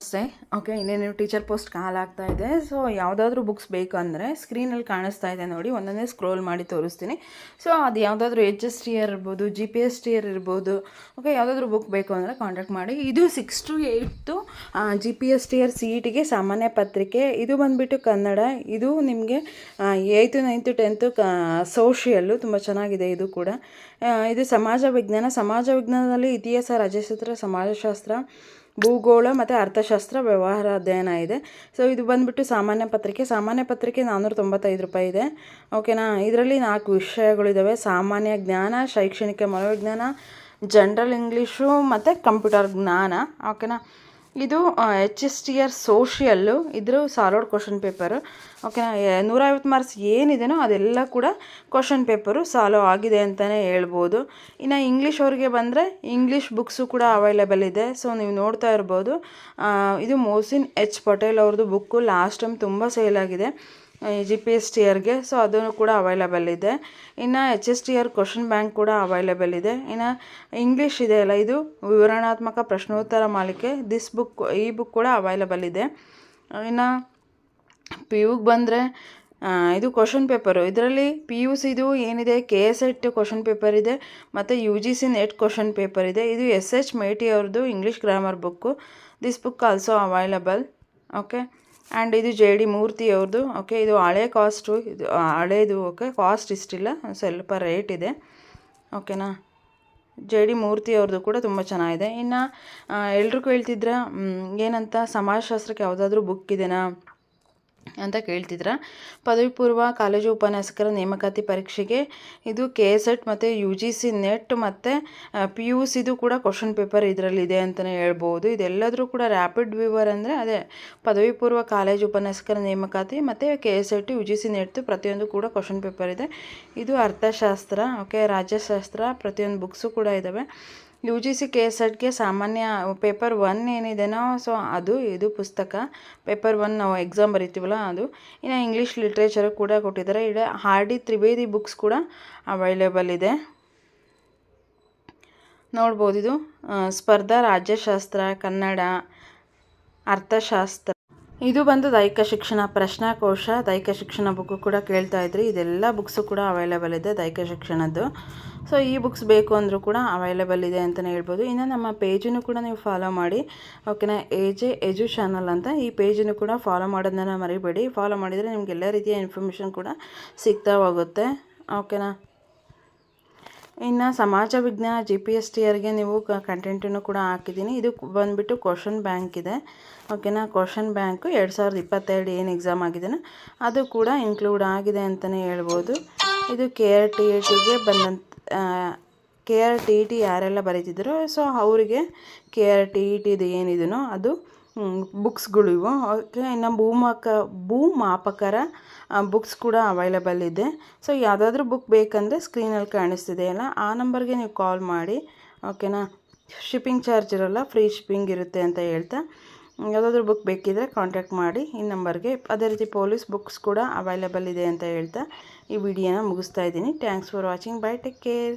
ನಮಸ್ತೆ ಓಕೆ ಇನ್ನೇನು teacher post call ಆಗ್ತಾ ಇದೆ. ಸೊ ಯಾವುದಾದ್ರೂ ಬುಕ್ಸ್ ಬೇಕು ಅಂದರೆ ಸ್ಕ್ರೀನಲ್ಲಿ ಕಾಣಿಸ್ತಾ ಇದೆ ನೋಡಿ. ಒಂದೊಂದೇ ಸ್ಕ್ರೋಲ್ ಮಾಡಿ ತೋರಿಸ್ತೀನಿ. ಸೊ ಅದು ಯಾವುದಾದ್ರೂ ಎಚ್ ಎಸ್ ಟಿ ಆರ್ ಇರ್ಬೋದು G P S T R ಇರ್ಬೋದು ಓಕೆ ಯಾವುದಾದ್ರೂ ಬುಕ್ ಬೇಕು ಅಂದರೆ ಕಾಂಟ್ಯಾಕ್ಟ್ ಮಾಡಿ. ಇದು six to eight G P S T R C E ಟಿಗೆ ಸಾಮಾನ್ಯ ಪತ್ರಿಕೆ. ಇದು ಬಂದುಬಿಟ್ಟು ಕನ್ನಡ. ಇದು ನಿಮಗೆ ಏಯ್ತು ನೈನ್ತು ಟೆಂತು ಕ ಸೋಷಿಯಲ್ಲು ತುಂಬ ಚೆನ್ನಾಗಿದೆ ಇದು ಕೂಡ. ಇದು ಸಮಾಜ ವಿಜ್ಞಾನ. ಸಮಾಜ ವಿಜ್ಞಾನದಲ್ಲಿ ಇತಿಹಾಸ, ರಾಜ್ಯಶಾಸ್ತ್ರ, ಸಮಾಜಶಾಸ್ತ್ರ ಭೂಗೋಳ ಮತ್ತು ಅರ್ಥಶಾಸ್ತ್ರ ವ್ಯವಹಾರ ಅಧ್ಯಯನ ಇದೆ. ಸೊ ಇದು ಬಂದುಬಿಟ್ಟು ಸಾಮಾನ್ಯ ಪತ್ರಿಕೆ. ಸಾಮಾನ್ಯ ಪತ್ರಿಕೆ ನಾನ್ನೂರ ತೊಂಬತ್ತೈದು ರೂಪಾಯಿ ಇದೆ. ಓಕೆನಾ ಇದರಲ್ಲಿ ನಾಲ್ಕು ವಿಷಯಗಳಿದ್ದಾವೆ ಸಾಮಾನ್ಯ ಜ್ಞಾನ, ಶೈಕ್ಷಣಿಕ ಮನೋವಿಜ್ಞಾನ ಜನರಲ್ ಇಂಗ್ಲೀಷು ಮತ್ತು ಕಂಪ್ಯೂಟರ್ ಜ್ಞಾನ. ಓಕೆನಾ ಇದು H S T R social ಇದ್ರ ಸಾಲೋಡ್ ಕ್ವಶನ್ ಪೇಪರು ಓಕೆನಾ ನೂರೈವತ್ತು ಮಾರ್ಕ್ಸ್ ಏನಿದೆಯೋ ಅದೆಲ್ಲ ಕೂಡ ಕ್ವಶನ್ ಪೇಪರು ಸಾಲೋ ಆಗಿದೆ ಅಂತಲೇ ಹೇಳ್ಬೋದು. ಇನ್ನು ಇಂಗ್ಲೀಷ್ ಅವ್ರಿಗೆ ಬಂದರೆ ಇಂಗ್ಲೀಷ್ ಬುಕ್ಸು ಕೂಡ ಅವೈಲೇಬಲ್ ಇದೆ. ಸೊ ನೀವು ನೋಡ್ತಾ ಇರ್ಬೋದು. ಇದು ಮೋಸಿನ್ ಎಚ್ ಪಟೇಲ್ ಅವ್ರದ್ದು ಬುಕ್ಕು ಲಾಸ್ಟ್ ಟೈಮ್ ತುಂಬ ಸೇಲ್ ಆಗಿದೆ. ಜಿ ಪಿ ಎಸ್ ಟಿ ಆರ್ಗೆ ಸೊ ಅದು ಕೂಡ ಅವೈಲೇಬಲ್ ಇದೆ. ಇನ್ನು H S T R question bank ಕೂಡ ಅವೈಲೇಬಲ್ ಇದೆ. ಇನ್ನು ಇಂಗ್ಲೀಷ್ ಇದೆ ಅಲ್ಲ ಇದು, ವಿವರಣಾತ್ಮಕ ಪ್ರಶ್ನೋತ್ತರ ಮಾಲಿಕೆ. ದಿಸ್ ಬುಕ್ ಈ ಬುಕ್ ಕೂಡ ಅವೈಲೇಬಲ್ ಇದೆ. ಇನ್ನು ಪಿ ಯುಗೆ ಬಂದರೆ ಇದು ಕ್ವಶನ್ ಪೇಪರು ಇದರಲ್ಲಿ ಪಿ ಯು ಸಿದು ಏನಿದೆ? K S ET question paper ಇದೆ, ಮತ್ತು U G C NET question paper ಇದೆ. ಇದು ಎಸ್ ಎಚ್ ಮೇಟಿ ಅವ್ರದ್ದು English grammar book this book also available okay and ಇದು ಜೆ ಡಿ ಮೂರ್ತಿ ಓಕೆ ಇದು ಹಳೆ ಕಾಸ್ಟು ಇದು ಹಳೇದು ಓಕೆ ಕಾಸ್ಟ್ ಇಷ್ಟಿಲ್ಲ. ಸ್ವಲ್ಪ ರೇಟ್ ಇದೆ. ಓಕೆನಾ ಜೆ ಡಿ ಮೂರ್ತಿ ಅವ್ರದ್ದು ಕೂಡ ತುಂಬ ಚೆನ್ನಾಗಿದೆ. ಇನ್ನು ಎಲ್ರಿಗೂ ಹೇಳ್ತಿದ್ರೆ ಏನಂತ, ಸಮಾಜಶಾಸ್ತ್ರಕ್ಕೆ ಯಾವುದಾದ್ರೂ ಬುಕ್ ಇದೆನಾ? ಅಂತ ಕೇಳ್ತಿದ್ರ. ಪದವಿ ಪೂರ್ವ ಕಾಲೇಜು ಉಪನ್ಯಾಸಕರ ನೇಮಕಾತಿ ಪರೀಕ್ಷೆಗೆ ಇದು ಕೆ ಎಸ್ ಎಟ್ ಮತ್ತು ಯು ಜಿ ಸಿ ನೆಟ್ ಮತ್ತು ಪಿ ಯು ಸಿದು ಕೂಡ ಕ್ವಶನ್ ಪೇಪರ್ ಇದರಲ್ಲಿದೆ ಅಂತಲೇ ಹೇಳ್ಬೋದು. ಇದೆಲ್ಲದರೂ ಕೂಡ ರ್ಯಾಪಿಡ್ ವ್ಯೂವರ್ ಅಂದರೆ ಅದೇ ಪದವಿ ಪೂರ್ವ ಕಾಲೇಜು ಉಪನ್ಯಾಸಕರ ನೇಮಕಾತಿ ಮತ್ತು K S ET U G C NET ಪ್ರತಿಯೊಂದು ಕೂಡ ಕ್ವಶನ್ ಪೇಪರ್ ಇದೆ. ಇದು ಅರ್ಥಶಾಸ್ತ್ರ, ಓಕೆ, ರಾಜ್ಯಶಾಸ್ತ್ರ ಪ್ರತಿಯೊಂದು ಬುಕ್ಸು ಕೂಡ ಇದ್ದಾವೆ U G C K S ಎಡ್ಗೆ ಸಾಮಾನ್ಯ ಪೇಪರ್ ಒನ್ ಏನಿದೆನೋ, ಸೊ ಅದು, ಇದು ಪುಸ್ತಕ. ಪೇಪರ್ ಒನ್ ನಾವು ಎಕ್ಸಾಮ್ ಬರಿತೀವಲ್ಲ ಅದು. ಇನ್ನು ಇಂಗ್ಲೀಷ್ ಲಿಟ್ರೇಚರ್ ಕೂಡ ಕೊಟ್ಟಿದ್ದಾರೆ. ಇಡ ಹಾರ್ ಡಿ ತ್ರಿವೇದಿ ಬುಕ್ಸ್ ಕೂಡ ಅವೈಲೇಬಲ್ ಇದೆ. ನೋಡ್ಬೋದು ಇದು. ಸ್ಪರ್ಧಾ ರಾಜ್ಯಶಾಸ್ತ್ರ, ಕನ್ನಡ, ಅರ್ಥಶಾಸ್ತ್ರ. ಇದು ಬಂದು ದೈಹಿಕ ಶಿಕ್ಷಣ, ಪ್ರಶ್ನಾಕೋಶ, ದೈಹಿಕ ಶಿಕ್ಷಣ ಬುಕ್ಕು ಕೂಡ ಕೇಳ್ತಾ ಇದ್ರಿ. ಇದೆಲ್ಲ ಬುಕ್ಸು ಕೂಡ ಅವೈಲೇಬಲ್ ಇದೆ, ದೈಹಿಕ ಶಿಕ್ಷಣದ್ದು. ಸೊ ಈ ಬುಕ್ಸ್ ಬೇಕು ಅಂದರೂ ಕೂಡ ಅವೈಲೇಬಲ್ ಇದೆ ಅಂತಲೇ ಹೇಳ್ಬೋದು. ಇನ್ನು ನಮ್ಮ ಪೇಜನ್ನು ಕೂಡ ನೀವು ಫಾಲೋ ಮಾಡಿ. ಓಕೆನಾ ಎಜೆ ಎಜು ಚಾನಲ್ ಅಂತ ಈ ಪೇಜನ್ನು ಕೂಡ ಫಾಲೋ ಮಾಡೋದನ್ನ ಮರಿಬೇಡಿ. ಫಾಲೋ ಮಾಡಿದರೆ ನಿಮ್ಗೆ ಎಲ್ಲ ರೀತಿಯ ಇನ್ಫಾರ್ಮೇಷನ್ ಕೂಡ ಸಿಗ್ತಾ ಹೋಗುತ್ತೆ. ಓಕೆನಾ ಇನ್ನು ಸಮಾಜ ವಿಜ್ಞಾನ ಜಿ ಪಿ ಎಸ್ ಟಿ ಆರ್ಗೆ ನೀವು ಕಂಟೆಂಟನ್ನು ಕೂಡ ಹಾಕಿದ್ದೀನಿ. ಇದು ಬಂದುಬಿಟ್ಟು ಕ್ವಶನ್ ಬ್ಯಾಂಕ್ ಇದೆ. ಓಕೆನಾ ಕ್ವಶನ್ ಬ್ಯಾಂಕು ಎರಡು ಸಾವಿರದ ಇಪ್ಪತ್ತೆರಡು ಏನು ಎಕ್ಸಾಮ್ ಆಗಿದೆನೋ ಅದು ಕೂಡ ಇನ್ಕ್ಲೂಡ್ ಆಗಿದೆ ಅಂತಲೇ ಹೇಳ್ಬೋದು. ಇದು ಕೆ ಆರ್ ಟಿ ಎ ಟಿಗೆ ಬಂದಂಥ K R T E T ಯಾರೆಲ್ಲ ಬರೀತಿದ್ರು ಸೊ ಅವರಿಗೆ ಕೆ ಆರ್ ಟಿ ಇ ಟಿದು ಏನಿದೆನೋ ಅದು ಬುಕ್ಸ್ಗಳಿವು ಓಕೆ ಇನ್ನು ಭೂಮಾಕ, ಭೂಮಾಪಕರ ಬುಕ್ಸ್ ಕೂಡ ಅವೈಲೇಬಲ್ ಇದೆ. ಸೊ ಯಾವುದಾದ್ರೂ ಬುಕ್ ಬೇಕಂದರೆ ಸ್ಕ್ರೀನಲ್ಲಿ ಕಾಣಿಸ್ತಿದೆ ಅಲ್ಲ? ಆ ನಂಬರ್ಗೆ ನೀವು ಕಾಲ್ ಮಾಡಿ. ಓಕೆನಾ ಶಿಪ್ಪಿಂಗ್ ಚಾರ್ಜ್ ಇರೋಲ್ಲ ಫ್ರೀ ಶಿಪ್ಪಿಂಗ್ ಇರುತ್ತೆ ಅಂತ ಹೇಳ್ತಾ. ಯಾವುದಾದ್ರೂ ಬುಕ್ ಬೇಕಿದ್ದರೆ ಕಾಂಟ್ಯಾಕ್ಟ್ ಮಾಡಿ. ಈ ನಂಬರ್ಗೆ ಅದೇ ರೀತಿ ಪೊಲೀಸ್ ಬುಕ್ಸ್ ಕೂಡ ಅವೈಲೇಬಲ್ ಇದೆ ಅಂತ ಹೇಳ್ತಾ. ಈ ವಿಡಿಯೋನ ಮುಗಿಸ್ತಾ ಇದ್ದೀನಿ. Thanks for watching bye take care